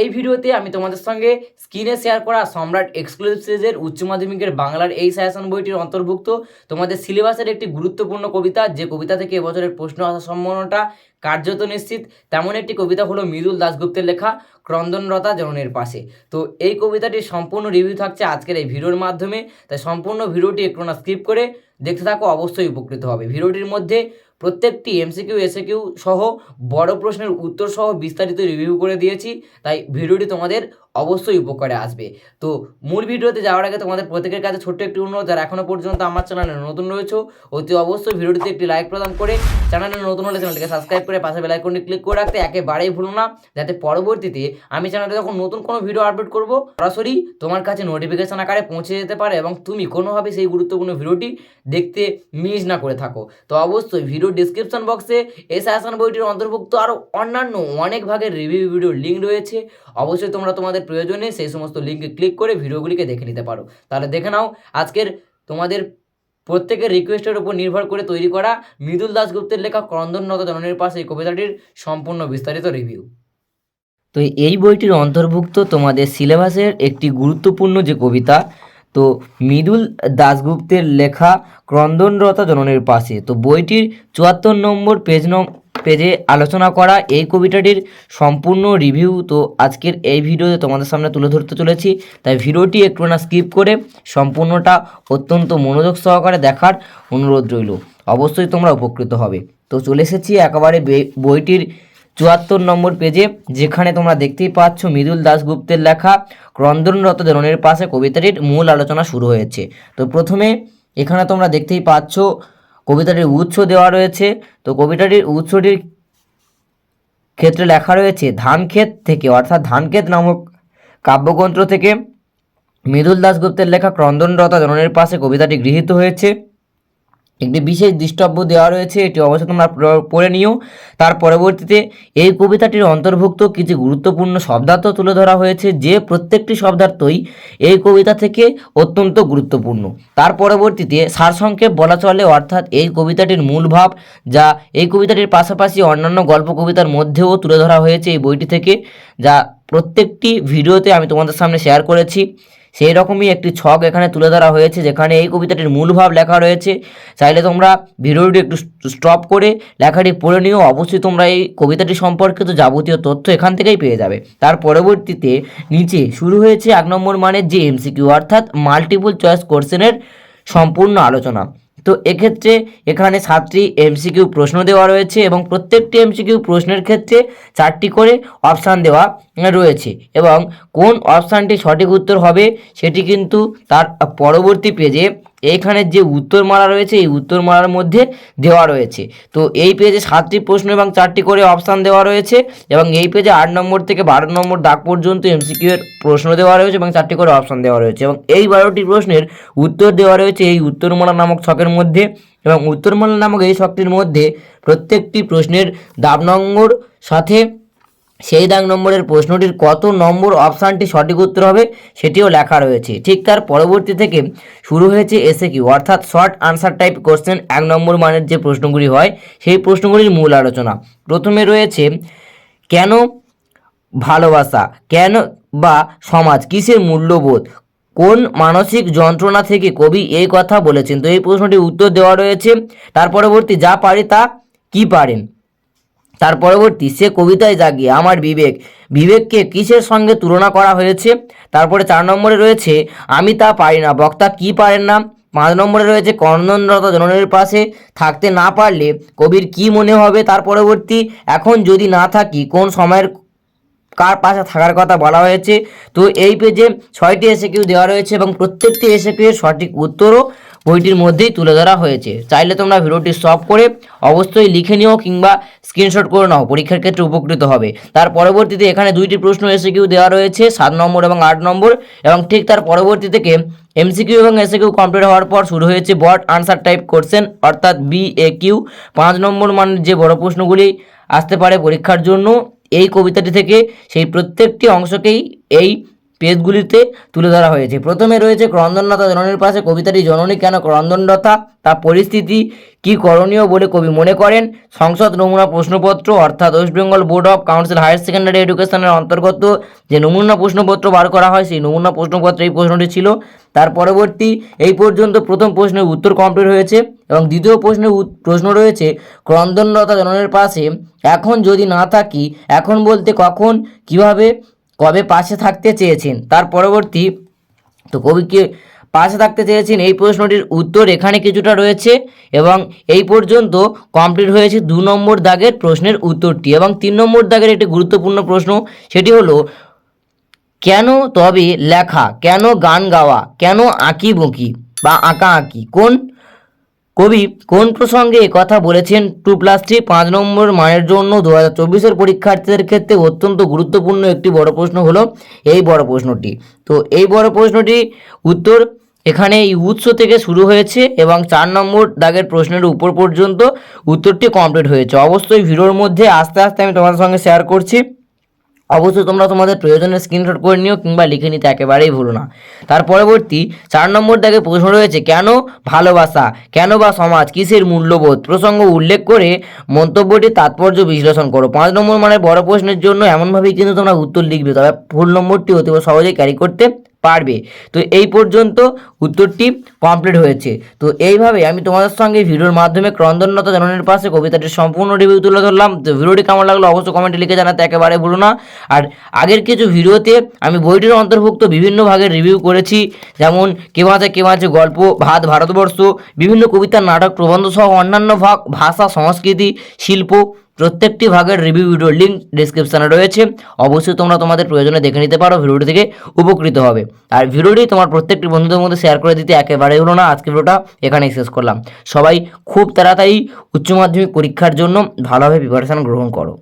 এই ভিডিওতে আমি তোমাদের সঙ্গে স্ক্রিনে শেয়ার করা সম্রাট এক্সক্লুসিভ সিরিজের উচ্চ মাধ্যমিকের বাংলার এই সায়াসন বইটির অন্তর্ভুক্ত। তোমাদের সিলেবাসের একটি গুরুত্বপূর্ণ কবিতা, যে কবিতা থেকে এবছরের প্রশ্ন আসার সম্ভাবনাটা কার্যত নিশ্চিত, তেমন একটি কবিতা হলো মৃদুল দাশগুপ্তের লেখা, ক্রন্দনরতা জননের পাশে। তো এই কবিতাটির সম্পূর্ণ রিভিউ থাকছে আজকের এই ভিডিওর মাধ্যমে, তাই সম্পূর্ণ ভিডিওটি একটু না স্কিপ করে দেখতে থাকো, অবশ্যই উপকৃত হবে। ভিডিওটির মধ্যে প্রত্যেকটি এমসিকিউ এসএকিউ সহ বড় প্রশ্নের উত্তর সহ বিস্তারিত রিভিউ করে দিয়েছি। তাই ভিডিওটি তোমাদের অবশ্যই উপকারে আসবে। তো মূল ভিডিওতে যাওয়ার আগে তোমাদের প্রত্যেকের কাছে ছোট্ট একটি অনুরোধ, যারা এখনও পর্যন্ত আমার চ্যানেলে নতুন রয়েছে, অতি অবশ্যই ভিডিওটিতে একটি লাইক প্রদান করে চ্যানেলে নতুন হলে চ্যানেলটিকে সাবস্ক্রাইব করে পাশে বেলাইকনটি ক্লিক করে রাখতে একেবারেই ভুলো না, যাতে পরবর্তীতে আমি চ্যানেলে যখন নতুন কোনো ভিডিও আপলোড করব, সরাসরি তোমার কাছে নোটিফিকেশন আকারে পৌঁছে যেতে পারে এবং তুমি কোনোভাবে সেই গুরুত্বপূর্ণ ভিডিওটি দেখতে মিস না করে থাকো। তো অবশ্যই ভিডিও ডিসক্রিপশন বক্সে এস আসান বইটির অন্তর্ভুক্ত আরও অন্যান্য অনেক ভাগের রিভিউ ভিডিওর লিঙ্ক রয়েছে। অবশ্যই তোমরা তোমাদের প্রয়োজনে সেই সমস্ত লিঙ্কে ক্লিক করে ভিডিওগুলিকে দেখে নিতে পারো। তাহলে দেখে নাও, আজকের তোমাদের প্রত্যেকের রিকোয়েস্টের উপর নির্ভর করে তৈরি করা মৃদুল দাশগুপ্তের লেখা ক্রন্দনরত জননের পাশে এই কবিতাটির সম্পূর্ণ বিস্তারিত রিভিউ তো এই বইটির অন্তর্ভুক্ত তোমাদের সিলেবাসের একটি গুরুত্বপূর্ণ যে কবিতা, তো মৃদুল দাশগুপ্তের লেখা ক্রন্দনরতা জননের পাশে, তো বইটির চুয়াত্তর নম্বর পেজ নম পেজে আলোচনা করা এই কবিতাটির সম্পূর্ণ রিভিউ। তো আজকের এই ভিডিওতে তোমাদের সামনে তুলে ধরতে চলেছি। তাই ভিডিওটি একটু না স্কিপ করে সম্পূর্ণটা অত্যন্ত মনোযোগ সহকারে দেখার অনুরোধ রইল। অবশ্যই তোমরা উপকৃত হবে। তো চলে এসেছি একেবারে বইটির চুয়াত্তর নম্বর পেজে, যেখানে তোমরা দেখতেই পাচ্ছ মৃদুল দাশগুপ্তের লেখা, ক্রন্দনরত জননের পাশে কবিতাটির মূল আলোচনা শুরু হয়েছে। তো প্রথমে এখানে তোমরা দেখতেই পাচ্ছ কবিতাটির উৎস দেওয়া রয়েছে। তো কবিতাটির উৎসটির ক্ষেত্রে লেখা রয়েছে, ধানক্ষেত থেকে, অর্থাৎ ধানক্ষেত নামক কাব্যগ্রন্থ থেকে মৃদুল দাসগুপ্তের লেখা ক্রন্দনরতা জননের পাশে কবিতাটি গৃহীত হয়েছে। একটি বিশেষ দৃষ্টব্য দেওয়া রয়েছে, এটি অবশ্যই তোমরা পড়ে নিও। তার পরবর্তীতে এই কবিতাটির অন্তর্ভুক্ত কিছু গুরুত্বপূর্ণ শব্দার্থ তুলে ধরা হয়েছে, যে প্রত্যেকটি শব্দার্থই এই কবিতা থেকে অত্যন্ত গুরুত্বপূর্ণ। তার পরবর্তীতে সারসংক্ষেপ বলা চলে, অর্থাৎ এই কবিতাটির মূল ভাব, যা এই কবিতাটির পাশাপাশি অন্যান্য গল্প কবিতার মধ্যেও তুলে ধরা হয়েছে এই বইটি থেকে, যা প্রত্যেকটি ভিডিওতে আমি তোমাদের সামনে শেয়ার করেছি। সেই রকমই একটি ছক এখানে তুলে ধরা হয়েছে, যেখানে এই কবিতাটির মূল ভাব লেখা রয়েছে। চাইলে তোমরা ভিডিওটি একটু স্টপ করে লেখাটি পড়ে নিও, অবশ্যই তোমরা এই কবিতাটি সম্পর্কিত যাবতীয় তথ্য এখান থেকেই পেয়ে যাবে। তার পরবর্তীতে নিচে শুরু হয়েছে এক নম্বর মানের যে এমসিকিউ অর্থাৎ মাল্টিপল চয়েস কোশ্চেনের সম্পূর্ণ আলোচনা। তো এক্ষেত্রে এখানে সাতটি এমসিকিউ প্রশ্ন দেওয়া রয়েছে এবং প্রত্যেকটি এমসিকিউ প্রশ্নের ক্ষেত্রে চারটি করে অপশান দেওয়া রয়েছে এবং কোন অপশানটি সঠিক উত্তর হবে সেটি কিন্তু তার পরবর্তী পেজে এইখানে যে উত্তরমালা রয়েছে, এই উত্তরমালার মধ্যে দেওয়া রয়েছে। তো এই পেজে সাতটি প্রশ্ন এবং চারটি করে অপশান দেওয়া রয়েছে এবং এই পেজে আট নম্বর থেকে বারো নম্বর দাগ পর্যন্ত এমসিকিউ এর প্রশ্ন দেওয়া রয়েছে এবং চারটি করে অপশান দেওয়া রয়েছে এবং এই বারোটি প্রশ্নের উত্তর দেওয়া রয়েছে এই উত্তরমালা নামক ছকের মধ্যে এবং উত্তরমালা নামক এই ছকটির মধ্যে প্রত্যেকটি প্রশ্নের দাব নম্বর সাথে সেই দাগ নম্বরের প্রশ্নটির কত নম্বর অপশানটি সঠিক উত্তর হবে সেটিও লেখা রয়েছে। ঠিক তার পরবর্তী থেকে শুরু হয়েছে এসে কিউ অর্থাৎ শর্ট আনসার টাইপ কোশ্চেন এক নম্বর মানের যে প্রশ্নগুলি হয়, সেই প্রশ্নগুলির মূল আলোচনা। প্রথমে রয়েছে, কেন ভালোবাসা, কেন বা সমাজ, কিসের মূল্যবোধ, কোন মানসিক যন্ত্রণা থেকে কবি এই কথা বলেছেন? তো এই প্রশ্নটির উত্তর দেওয়া রয়েছে, তার পরবর্তী যা পারি তা কি পারেন? তার পরবর্তী, সে কবিতায় জাগিয়ে আমার বিবেক, বিবেককে কিসের সঙ্গে তুলনা করা হয়েছে? তারপরে চার নম্বরে রয়েছে, আমি তা পারি না, বক্তা কি পারেন না? পাঁচ নম্বরে রয়েছে, কর্ণনরত জননের পাশে থাকতে না পারলে কবির কি মনে হবে? তার পরবর্তী, এখন যদি না থাকি, কোন সময়ের কার পাশে থাকার কথা বলা হয়েছে। তো এই পেজে ছয়টি এসে কিউ দেওয়া রয়েছে এবং প্রত্যেকটি এসে কিউ এর সঠিক উত্তরও বইটির মধ্যেই তুলে ধরা হয়েছে। চাইলে তোমরা ভিডিওটি স্টপ করে অবশ্যই লিখে নিও কিংবা স্ক্রিনশট করে নাও, পরীক্ষার ক্ষেত্রে উপকৃত হবে। তার পরবর্তীতে এখানে দুইটি প্রশ্ন এসে কিউ দেওয়া রয়েছে, সাত নম্বর এবং আট নম্বর এবং ঠিক তার পরবর্তী থেকে এমসিকিউ এবং এসএকিউ কমপ্লিট হওয়ার পর শুরু হয়েছে বট আনসার টাইপ কোশ্চেন, অর্থাৎ বি এ কিউ পাঁচ নম্বর মানের যে বড় প্রশ্নগুলি আসতে পারে পরীক্ষার জন্য। এই কবিতাটি থেকে সেই প্রত্যেকটি অংশকেই এই পেজগুলিতে তুলে ধরা হয়েছে। প্রথমে রয়েছে ক্রন্দনরতা জননীর পাশে কবিতাটি, জননী, কেন ক্রন্দনরতা? তা পরিস্থিতি কি করণীয়? বলে কবি মনে করেন। সংসদ নমুনা প্রশ্নপত্র, অর্থাৎ West Bengal board of council higher secondary এডুকেশনের অন্তর্গত যে নমুনা প্রশ্নপত্র বার করা হয়, সেই নমুনা প্রশ্নপত্রে এই প্রশ্নটি ছিল। তার পরবর্তী, এই পর্যন্ত প্রথম প্রশ্নের উত্তর কমপ্লিট হয়েছে? এবং দ্বিতীয় প্রশ্নের প্রশ্ন রয়েছে, ক্রন্দনরতা জননের পাশে এখন যদি না থাকি, এখন বলতে কখন, কীভাবে? কবে পাশে থাকতে চেয়েছেন? তার পরবর্তী, তো কবিকে পাশে থাকতে চেয়েছেন? এই প্রশ্নটির উত্তর এখানে কিছুটা রয়েছে এবং এই পর্যন্ত কমপ্লিট হয়েছে দু নম্বর দাগের প্রশ্নের উত্তরটি এবং তিন নম্বর দাগের একটি গুরুত্বপূর্ণ প্রশ্ন, সেটি হলো, কেন তবে লেখা, কেন গান গাওয়া, কেন আঁকি বুকি বা আঁকা আঁকি কোন কবি কোন প্রসঙ্গে কথা বলেছেন? টু প্লাস থ্রি, পাঁচ নম্বর মানের জন্য দু হাজার চব্বিশের পরীক্ষার্থীদের ক্ষেত্রে অত্যন্ত গুরুত্বপূর্ণ একটি বড় প্রশ্ন হলো এই বড় প্রশ্নটি। তো এই বড় প্রশ্নটি উত্তর এখানে এই উৎস থেকে শুরু হয়েছে এবং চার নম্বর দাগের প্রশ্নের উপর পর্যন্ত উত্তরটি কমপ্লিট হয়েছে। অবশ্যই ভিডিওর মধ্যে আস্তে আস্তে আমি তোমাদের সঙ্গে শেয়ার করছি। অবশ্যই তোমরা তোমাদের প্রয়োজনের স্ক্রিনশট করে নিও কিংবা লিখে নিতে একেবারেই ভুলো না। তার পরবর্তী চার নম্বর দেখে প্রশ্ন রয়েছে, কেন ভালোবাসা, কেন বা সমাজ কিসের মূল্যবোধ? প্রসঙ্গ উল্লেখ করে মন্তব্যটি তাৎপর্য বিশ্লেষণ করো। পাঁচ নম্বর মানে বড় প্রশ্নের জন্য এমনভাবেই কিন্তু তোমরা উত্তর লিখবে, তবে ফুল নম্বরটি অতি সহজেই ক্যারি করতে পারবে। তো এই পর্যন্ত উত্তরটি কমপ্লিট হয়েছে। তো এইভাবে আমি তোমাদের সঙ্গে ভিডিওর মাধ্যমে ক্রন্দনরতা জননের পাশে কবিতাটির সম্পূর্ণ রিভিউ তুলে ধরলাম। তো ভিডিওটি কেমন লাগল অবশ্যই কমেন্টে লিখে জানাতে একেবারে ভুলো না। আর আগের কিছু ভিডিওতে আমি বইটির অন্তর্ভুক্ত বিভিন্ন ভাগের রিভিউ করেছি। যেমন কে মাঝে কে মাঝে গল্প, ভাত, ভারতবর্ষ, বিভিন্ন কবিতা নাটক প্রবন্ধ সহ অন্যান্য ভাগ, ভাষা, সংস্কৃতি, শিল্প প্রত্যেকটি ভাগের রিভিউ ভিডিওর লিঙ্ক ডিসক্রিপশানে রয়েছে। অবশ্যই তোমরা তোমাদের প্রয়োজনে দেখে নিতে পারো ভিডিওটি থেকে উপকৃত হবে। আর ভিডিওটি তোমার প্রত্যেকটি বন্ধুদের মধ্যে শেয়ার করে দিতে একেবারেই হলো না। আজকে ভিডিওটা এখানেই শেষ করলাম। সবাই খুব তাড়াতাড়ি উচ্চ মাধ্যমিক পরীক্ষার জন্য ভালোভাবে প্রিপারেশান গ্রহণ করো।